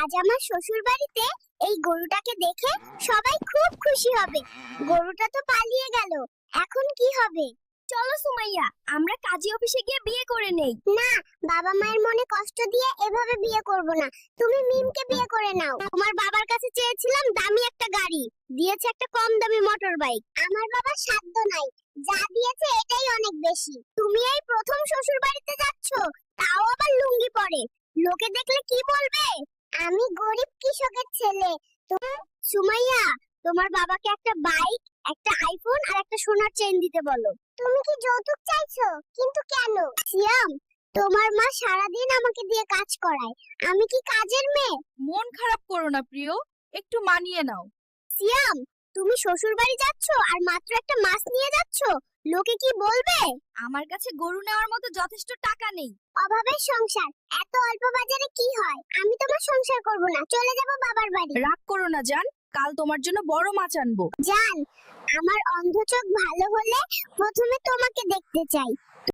আজ আমার শ্বশুর বাড়িতে এই গরুটাকে দেখে সবাই খুব খুশি হবে। গরুটা তো পালিয়ে গেল। এখন কি হবে? চলো সুমাইয়া আমরা কাজী অফিসে গিয়ে বিয়ে করে নেই। না বাবা মায়ের মনে কষ্ট দিয়ে এভাবে বিয়ে করব না। তুমি মিমকে বিয়ে করে নাও। তোমার বাবার কাছে চেয়েছিলাম দামি একটা গাড়ি। দিয়েছে একটা কম দামি মোটর বাইক আমার বাবার সাধ্য নাই। যা দিয়েছে এটাই অনেক বেশি। তুমি এই প্রথম শ্বশুর বাড়িতে যাচ্ছ তাও আবার লুঙ্গি পরে। লোকে দেখলে কি বলবে? আমি গরিব কৃষকের ছেলে। তো সুমাইয়া তোমার বাবাকে একটা বাইক একটা আইফোন আর একটা সোনার চেইন দিতে বলো। তুমি কি যৌতুক চাইছো? কিন্তু কেন? সিয়াম তোমার মা সারাদিন আমাকে দিয়ে কাজ করায়। আমি কি কাজের মেয়ে? মন খারাপ করো না প্রিয়। একটু মানিয়ে নাও। সিয়াম তুমি শ্বশুর বাড়ি যাচ্ছ আর মাত্র একটা মাছ নিয়ে যাচ্ছ? লোকে কি বলবে? আমার কাছে গরু নেওয়ার মতো যথেষ্ট টাকা নেই। অভাবের সংসার। এত অল্প বাজারে কি হয় সংসার করব না। চলে যাব বাবার বাড়ি। রাগ করো না জান। কাল তোমার জন্য বড় মাছ আনব। জান আমার অন্ধ চোখ ভালো হলে প্রথমে তোমাকে দেখতে চাই।